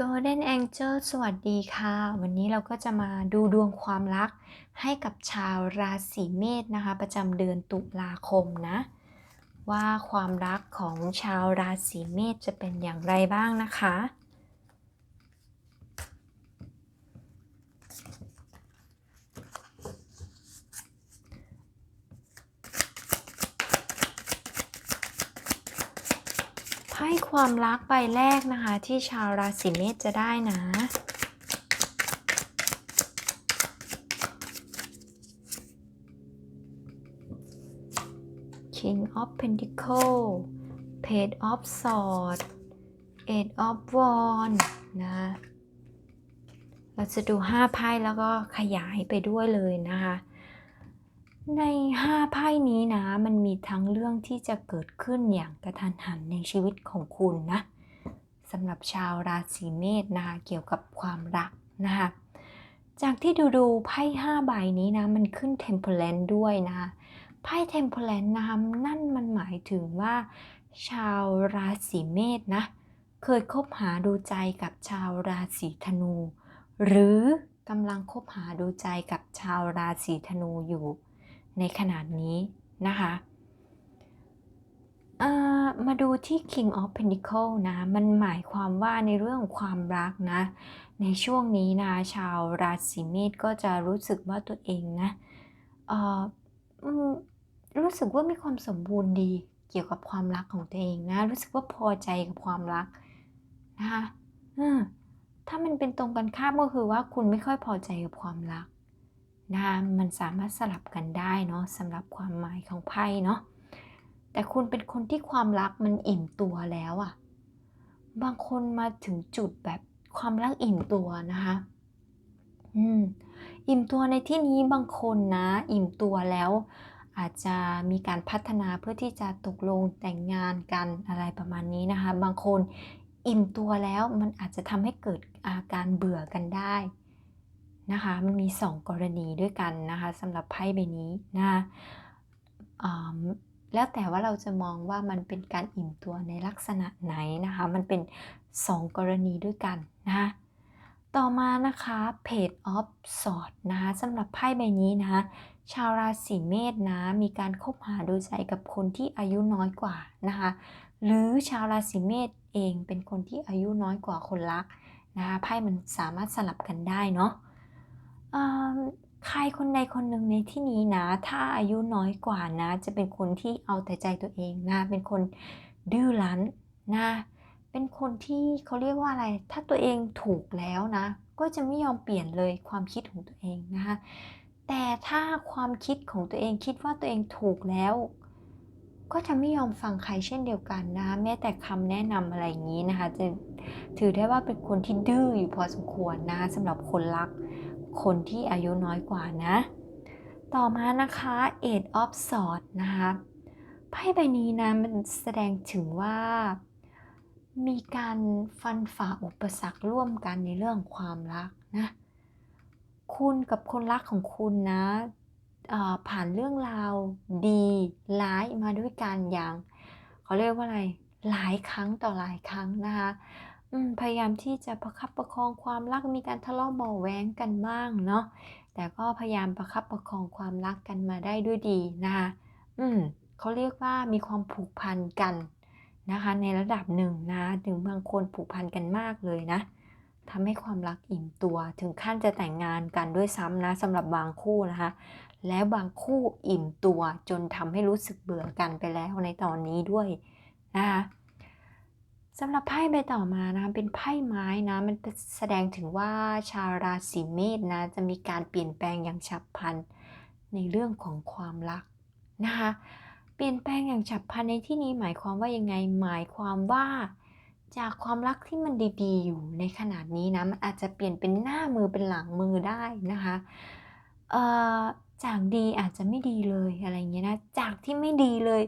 Golden Angel สวัสดีค่ะ วันนี้เราก็จะมาดูดวงความรักให้กับชาวราศีเมษนะคะ ประจำเดือนตุลาคมนะ ว่าความรักของชาวราศีเมษจะเป็นอย่างไรบ้างนะคะ ไพ่ความรักใบแรกนะคะ ที่ชาวราศีเมษจะได้นะ King of Pentacle Page of Swords Eight of Wands นะ เราจะดู 5 ไพ่แล้วก็ขยายไปด้วยเลยนะคะ ใน5ไพ่นี้นะ มันมีทั้งเรื่องที่จะเกิดขึ้นอย่างกระทันหันในชีวิตของคุณนะสำหรับชาวราศีเมษนะคะเกี่ยวกับความรักนะคะจากที่ดูดูไพ่5ใบนี้นะ มันขึ้น Temperance ด้วยนะคะไพ่ Temperance นะคะนั่นมันหมายถึงว่า ชาวราศีเมษนะ เคยคบหาดูใจกับชาวราศีธนู หรือกำลังคบหาดูใจกับชาวราศีธนูอยู่ ในขนาดนี้นะคะมาดูที่ King of Pentacle นะ มันหมายความว่าในเรื่องความรักนะ ในช่วงนี้นะ ชาวราศีเมษก็จะรู้สึกว่าตัวเองนะรู้สึกว่ามีความสมบูรณ์ดีเกี่ยวกับความรักของตัวเองนะ รู้สึกว่าพอใจกับความรักนะคะถ้ามันเป็นตรงกันข้ามก็คือว่าคุณไม่ค่อยพอใจกับความรัก นะคะมันสามารถสลับกันได้เนาะสำหรับความหมายของไพ่เนาะแต่คุณเป็นคนที่ความรักมันอิ่มตัวแล้วอะบางคนมาถึงจุดแบบความรักอิ่มตัวนะคะอืมอิ่มตัวในที่นี้บางคนนะ อิ่มตัวแล้ว อาจจะมีการพัฒนาเพื่อที่จะตกลงแต่งงานกันอะไรประมาณนี้นะคะ บางคนอิ่มตัวแล้วมันอาจจะทำให้เกิดอาการเบื่อกันได้ นะคะ มันมี 2 กรณีด้วยกันนะคะสำหรับไพ่ใบนี้นะะแล้วแต่ว่าเราจะมองว่ามันเป็นการอิ่มตัวในลักษณะไหนนะคะ มันเป็น 2 กรณีด้วยกันนะคะต่อมานะคะ Page of Swords นะคะสำหรับไพ่ใบนี้นะคะชาวราศีเมษนะมีการคบหาดูใจกับคนที่อายุน้อยกว่านะคะหรือชาวราศีเมษเองเป็นคนที่อายุน้อยกว่าคนรักนะคะไพ่มันสามารถสลับกันได้เนาะ ใครคนใดคนหนึ่งในที่นี้นะ ถ้าอายุน้อยกว่านะ จะเป็นคนที่เอาแต่ใจตัวเองนะ เป็นคนดื้อรั้นนะ เป็นคนที่เขาเรียกว่าอะไร ถ้าตัวเองถูกแล้วนะ ก็จะไม่ยอมเปลี่ยนเลยความคิดของตัวเองนะคะ แต่ถ้าความคิดของตัวเองคิดว่าตัวเองถูกแล้ว ก็จะไม่ยอมฟังใครเช่นเดียวกันนะแม้แต่คำแนะนำอะไรอย่างนี้นะคะ จะถือได้ว่าเป็นคนที่ดื้ออยู่พอสมควรนะคะสำหรับคนรัก คนที่อายุน้อยกว่านะ ต่อมานะคะ Eight of Swords นะคะไพ่ใบนี้นะมันแสดงถึงว่า มีการฟันฝ่าอุปสรรคร่วมกันในเรื่องความรักนะ คุณกับคนรักของคุณนะผ่านเรื่องราวดีร้ายมาด้วยกันอย่างเขาเรียกว่าอะไรหลายครั้งต่อหลายครั้งนะคะ พยายามที่จะประคับประคองความรักมีการทะเลาะเบาแหวงกันบ้างเนาะแต่ก็พยายามประคับประคองความรักกันมาได้ด้วยดีนะคะอืมเขาเรียกว่ามีความผูกพันกันนะคะ ในระดับหนึ่งนะถึงบางคนผูกพันกันมากเลยนะทำให้ความรักอิ่มตัวถึงขั้นจะแต่งงานกันด้วยซ้ำนะสำหรับบางคู่นะคะ แล้วบางคู่อิ่มตัวจนทำให้รู้สึกเบื่อกันไปแล้วในตอนนี้ด้วยนะคะ สำหรับไพ่ใบต่อมานะเป็นไพ่ไม้นะมันแสดงถึงว่าชาวราศีเมษนะจะมีการเปลี่ยนแปลงอย่างฉับพลันในเรื่องของความรักนะคะเปลี่ยนแปลงอย่างฉับพลันในที่นี้หมายความว่ายังไงหมายความว่า จากความรักที่มันดีๆ อยู่ในขนาดนี้นะมันอาจจะเปลี่ยนเป็นหน้ามือเป็นหลังมือได้นะคะจากดีอาจจะไม่ดีเลยอะไรเงี้ยนะจากที่ไม่ดีเลย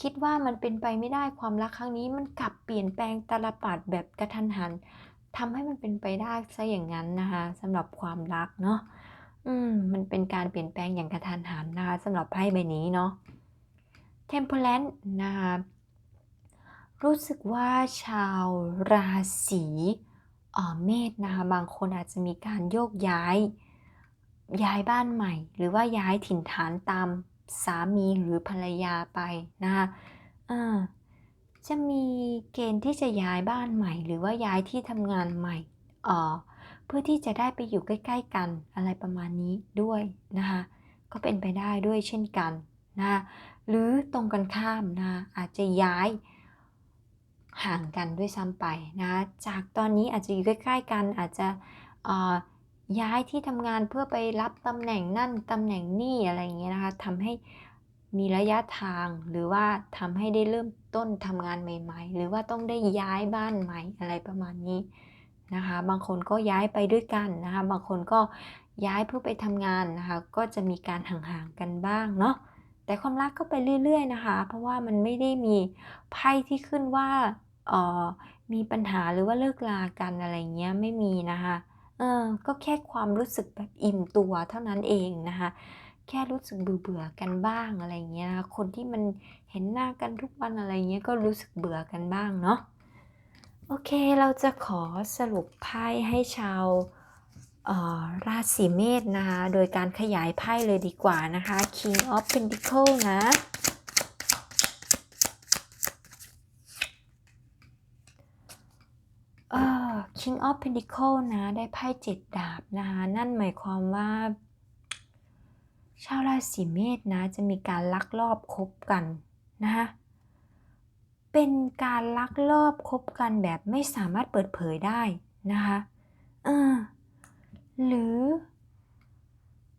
คิดว่ามันเป็นไปไม่ได้ความรักครั้งนี้มันกลับเปลี่ยนแปลงตลปัดแบบกระทันหันทำให้มันเป็นไปได้ซะอย่างนั้นนะคะสำหรับความรักเนาะอืมมันเป็นการเปลี่ยนแปลงอย่างกระทันหันนะคะสำหรับไพ่ใบนี้เนาะ Temperance นะคะรู้สึกว่าชาวราศีเอ่อเมษนะคะบางคนอาจจะมีการโยกย้ายย้ายบ้านใหม่ หรือว่าย้ายถิ่นฐานตาม สามีหรือภรรยาไปนะคะจะมีเกณฑ์ที่จะย้ายบ้านใหม่ หรือว่าย้ายที่ทำงานใหม่เพื่อที่จะได้ไปอยู่ใกล้ ๆ กันอะไรประมาณนี้ด้วยนะคะก็เป็นไปได้ด้วยเช่นกันนะหรือตรงกันข้ามนะอาจจะย้ายห่างกันด้วยซ้ำไปนะจากตอนนี้อาจจะอยู่ใกล้ ๆ กันอาจจะ ย้ายที่ทำงานเพื่อไปรับตำแหน่งนั่นตำแหน่งนี่อะไรอย่างเงี้ยนะคะทำให้มีระยะทางหรือว่าทำให้ได้เริ่มต้นทำงานใหม่ ๆ หรือว่าต้องได้ย้ายบ้านใหม่อะไรประมาณนี้นะคะ บางคนก็ย้ายไปด้วยกันนะคะ บางคนก็ย้ายเพื่อไปทำงานนะคะ ก็จะมีการห่างๆกันบ้างเนาะแต่ความรักก็ไปเรื่อย ๆ นะคะ เพราะว่ามันไม่ได้มีไพ่ที่ขึ้นว่าออมีปัญหาหรือว่าเลิกลากันอะไรเงี้ยไม่มีนะคะ เออก็แค่ความรู้สึกแบบอิ่มตัวเท่านั้นเองนะคะ แค่รู้สึกเบื่อๆกันบ้างอะไรเงี้ยนะคะคนที่มันเห็นหน้ากันทุกวันอะไรเงี้ยก็รู้สึกเบื่อกันบ้างเนาะโอเคเราจะขอสรุปไพ่ให้ชาวออราศีเมษนะคะ โดยการขยายไพ่เลยดีกว่านะคะ King of pentacles นะ เอ่อ King of Pentacle นะ ได้ไพ่เจ็ดดาบนะคะ นั่นหมายความว่า ชาวราศีเมษนะ จะมีการลักลอบคบกันนะคะเป็นการลักลอบคบกันแบบไม่สามารถเปิดเผยได้นะคะเออหรือ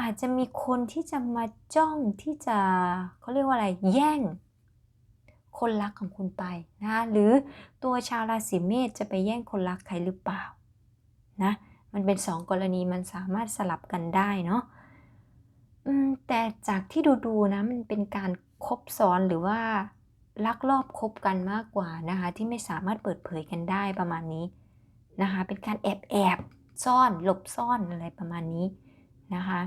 อาจจะมีคนที่จะมาจ้องที่จะเขาเรียกว่าอะไรแย่ง คนรักของคุณไปนะคะหรือตัวชาวราศีเมษจะไปแย่งคนรักใครหรือเปล่านะมันเป็นสองกรณีมันสามารถสลับกันได้เนาะแต่จากที่ดูๆนะมันเป็นการคบซ้อนหรือว่าลักลอบคบกันมากกว่านะคะที่ไม่สามารถเปิดเผยกันได้ประมาณนี้นะคะเป็นการแอบแอบซ่อนหลบซ่อนอะไรประมาณนี้นะคะ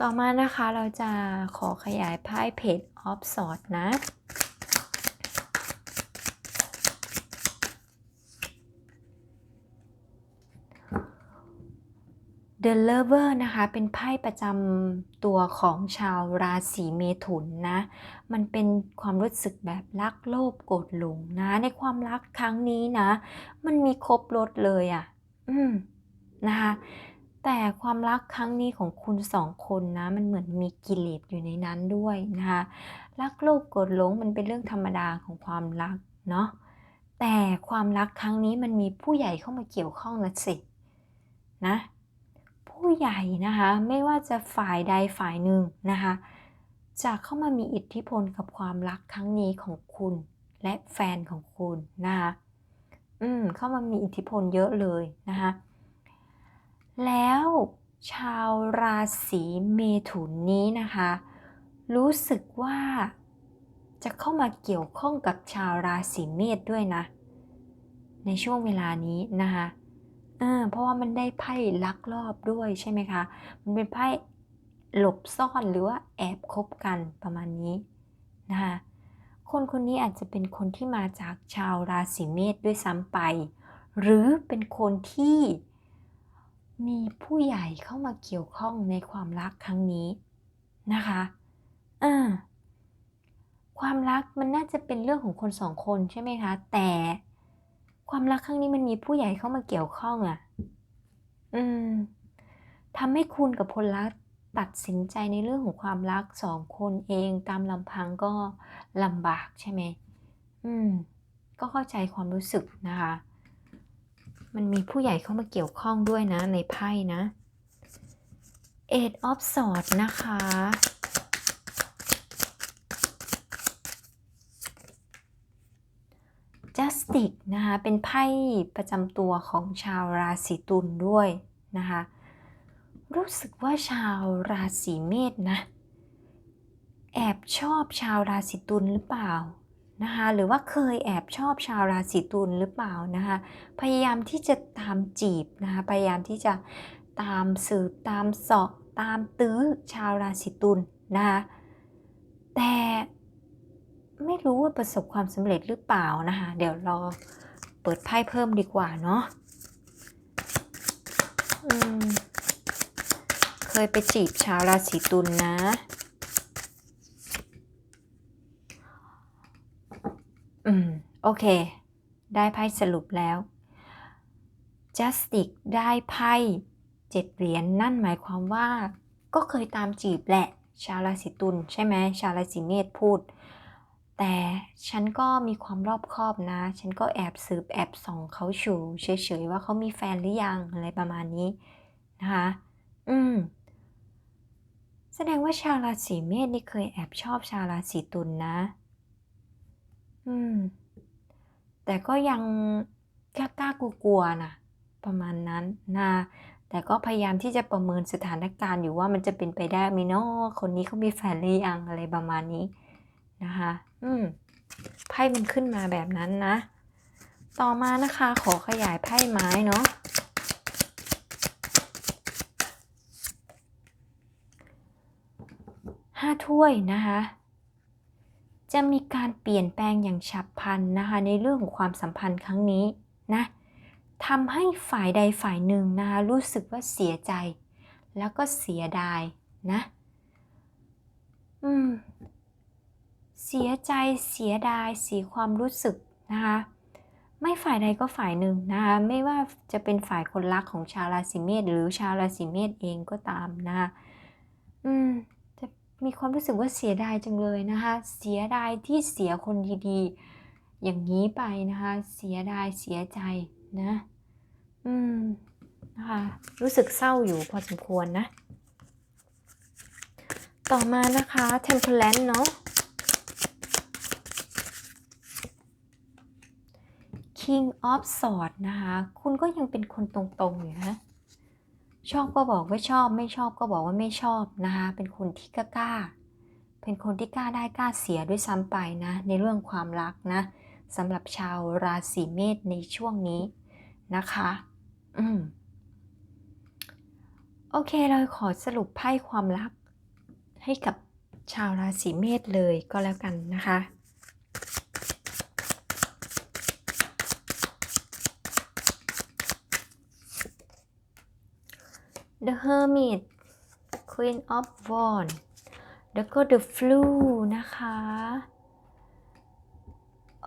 ต่อมานะคะเราจะขอขยายไพ่เพจออฟสอดนะ The Lover นะคะ เป็นไพ่ประจำตัวของชาวราศีเมถุนนะ มันเป็นความรู้สึกแบบรักโลภโกรธหลงนะ ในความรักครั้งนี้นะ มันมีครบรถเลยอะ่ะ อืมนะคะ แต่ความรักครั้งนี้ของคุณสองคนนะ มันเหมือนมีกิเลสอยู่ในนั้นด้วยนะคะ รักโลภโกรธหลงมันเป็นเรื่องธรรมดาของความรักเนาะ แต่ความรักครั้งนี้มันมีผู้ใหญ่เข้ามาเกี่ยวข้องนะสิ นะ ผู้ใหญ่นะคะ ไม่ว่าจะฝ่ายใดฝ่ายหนึ่งนะคะจะเข้ามามีอิทธิพลกับความรักครั้งนี้ของคุณ และแฟนของคุณนะคะอืมเข้ามามีอิทธิพลเยอะเลยนะคะแล้วชาวราศีเมถุนนี้นะคะ รู้สึกว่าจะเข้ามาเกี่ยวข้องกับชาวราศีเมษด้วยนะ ในช่วงเวลานี้นะคะ เออเพราะว่ามันได้ไพ่ลักลอบด้วยใช่ไหมคะ มันเป็นไพ่หลบซ่อนหรือว่าแอบคบกันประมาณนี้นะคะคนคนนี้อาจจะเป็นคนที่มาจากชาวราศีเมษด้วยซ้ำไป หรือเป็นคนที่มีผู้ใหญ่เข้ามาเกี่ยวข้องในความรักครั้งนี้นะคะอ่าความรักมันน่าจะเป็นเรื่องของคนสองคนใช่ไหมคะ แต่ ความรักครั้งนี้มันมีผู้ใหญ่เข้ามาเกี่ยวข้องอะ่ะ อืมทำให้คุณกับพลรักตัดสินใจในเรื่องของความรักสองคนเองตามลำพังก็ลำบากใช่ไหม อืม ก็เข้าใจความรู้สึกนะคะ มันมีผู้ใหญ่เข้ามาเกี่ยวข้องด้วยนะในไพ่นะ Eight of Swords นะคะ Justice นะคะเป็นไพ่ประจำตัวของชาวราศีตุลด้วยนะคะรู้สึกว่าชาวราศีเมษนะแอบชอบชาวราศีตุลหรือเปล่านะคะหรือว่าเคยแอบชอบชาวราศีตุลหรือเปล่านะคะพยายามที่จะตามจีบนะคะพยายามที่จะตามสืบตามสาะตามตื้อชาวราศีตุลนะคะแต่ ไม่รู้ว่าประสบความสำเร็จหรือเปล่านะคะ เดี๋ยวรอเปิดไพ่เพิ่มดีกว่าเนาะเคยไปจีบชาวราศีตุลนะอืม โอเค ได้ไพ่สรุปแล้ว Justice ได้ไพ่เจ็ดเหรียญนั่นหมายความว่า ก็เคยตามจีบแหละ ชาวราศีตุลใช่ไหมชาวราศีเมษพูด แต่ฉันก็มีความรอบคอบนะ ฉันก็แอบสืบแอบส่องเขาชูเฉยๆว่าเขามีแฟนหรือยังอะไรประมาณนี้นะคะ อืม แสดงว่าชาวราศีเมษนี่เคยแอบชอบชาวราศีตุลนะ อืม แต่ก็ยังกล้ากล้ากลัวๆนะประมาณนั้นนะแต่ก็พยายามที่จะประเมินสถานการณ์อยู่ว่ามันจะเป็นไปได้ไหมเนาะคนนี้เขามีแฟนหรือยังอะไรประมาณนี้ นะคะ อืม ไพ่มันขึ้นมาแบบนั้นนะ ต่อมานะคะ ขอขยายไพ่ไม้เนาะ ห้าถ้วยนะคะ จะมีการเปลี่ยนแปลงอย่างฉับพลันนะคะ ในเรื่องของความสัมพันธ์ครั้งนี้นะทำให้ฝ่ายใดฝ่ายหนึ่งนะคะรู้สึกว่าเสียใจ แล้วก็เสียดายนะ อืม เสียใจเสียดายเสียความรู้สึกนะคะไม่ฝ่ายใดก็ฝ่ายหนึ่งนะคะไม่ว่าจะเป็นฝ่ายคนรักของชาวราศีเมษหรือชาวราศีเมษเองก็ตามนะคะอืมจะมีความรู้สึกว่าเสียดายจังเลยนะคะเสียดายที่เสียคนดีๆ อย่างนี้ไปนะคะเสียดายเสียใจนะอืมนะคะรู้สึกเศร้าอยู่พอสมควรนะ ต่อมานะคะ Temperance เนาะ King of Swords นะคะ คุณก็ยังเป็นคนตรงๆอยู่นะ ชอบก็บอกว่าชอบ ไม่ชอบก็บอกว่าไม่ชอบนะคะ เป็นคนที่กล้า เป็นคนที่กล้าได้กล้าเสียด้วยซ้ำไปนะ ในเรื่องความรักนะสำหรับชาวราศีเมษในช่วงนี้นะคะ อืม โอเค เราขอสรุปไพ่ความรักให้กับชาวราศีเมษเลยก็แล้วกันนะคะ The Hermit Queen of Wands แล้วก็ The Flu นะคะ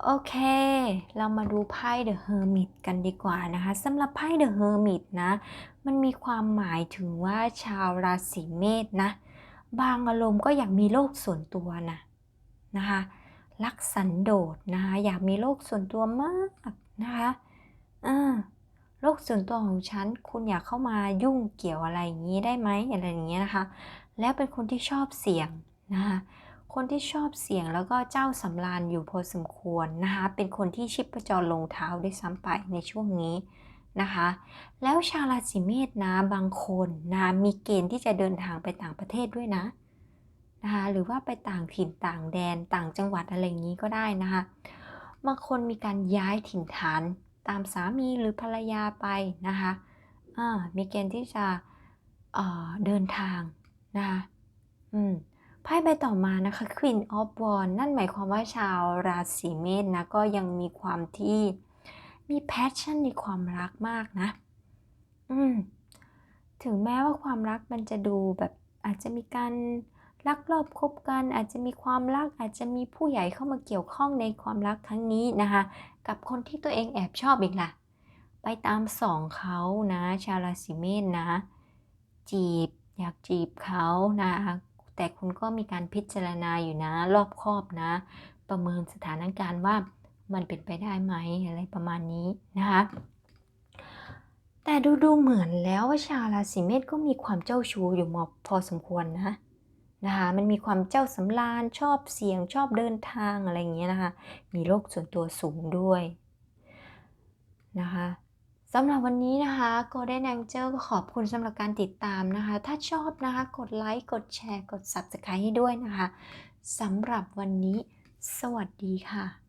โอเค เรามาดูไพ่ The Hermit กันดีกว่านะคะสำหรับไพ่ The Hermit นะ มันมีความหมายถึงว่าชาวราศีเมษนะ บางอารมณ์ก็อยากมีโลกส่วนตัวนะนะคะรักสันโดษนะคะอยากมีโลกส่วนตัวมากนะคะอ่า โลกส่วนตัวของฉัน คุณอยากเข้ามายุ่งเกี่ยวอะไรอย่างนี้ได้ไหมอะไรอย่างเงี้ยนะคะ แล้วเป็นคนที่ชอบเสี่ยงนะคะคนที่ชอบเสี่ยงแล้วก็เจ้าสำราญอยู่พอสมควรนะคะ เป็นคนที่ชิปประจรลงเท้าด้วยซ้ำไปในช่วงนี้นะคะ แล้วชาวราศีเมษนะบางคนนะมีเกณฑ์ที่จะเดินทางไปต่างประเทศด้วยนะนะคะหรือว่าไปต่างถิ่นต่างแดนต่างจังหวัดอะไรอย่างนี้ก็ได้นะคะ บางคนมีการย้ายถิ่นฐาน ตามสามีหรือภรรยาไปนะคะมีเกณฑ์ที่จะเเดินทางนะคะอืมไพ่ใบต่อมานะคะ Queen of Wands นั่นหมายความว่าชาวราศีเมษนะก็ยังมีความที่มีแพชชั่นในความรักมากนะ อืม ถึงแม้ว่าความรักมันจะดูแบบอาจจะมีการ ลักลอบคบกัน อาจจะมีความรักอาจจะมีผู้ใหญ่เข้ามาเกี่ยวข้องในความรักครั้งนี้นะคะ กับคนที่ตัวเองแอบชอบอีกล่ะ ไปตามสองเขานะ ชาวราศีเมษนะ จีบ อยากจีบเขานะแต่คุณก็มีการพิจารณาอยู่นะ รอบคอบนะ ประเมินสถานการณ์ว่ามันเป็นไปได้ไหมอะไรประมาณนี้นะคะแต่ดูดูเหมือนแล้วว่าชาวราศีเมษก็มีความเจ้าชู้อยู่มพอสมควรนะ นะคะมันมีความเจ้าสำราญชอบเสียงชอบเดินทางอะไรอย่างเงี้ยนะคะมีโรคส่วนตัวสูงด้วยนะคะสำหรับวันนี้นะคะ Golden Angel ก็ขอบคุณสำหรับการติดตามนะคะ ถ้าชอบนะคะ กดไลค์ กดแชร์ กด Subscribe ให้ด้วยนะคะสำหรับวันนี้ สวัสดีค่ะ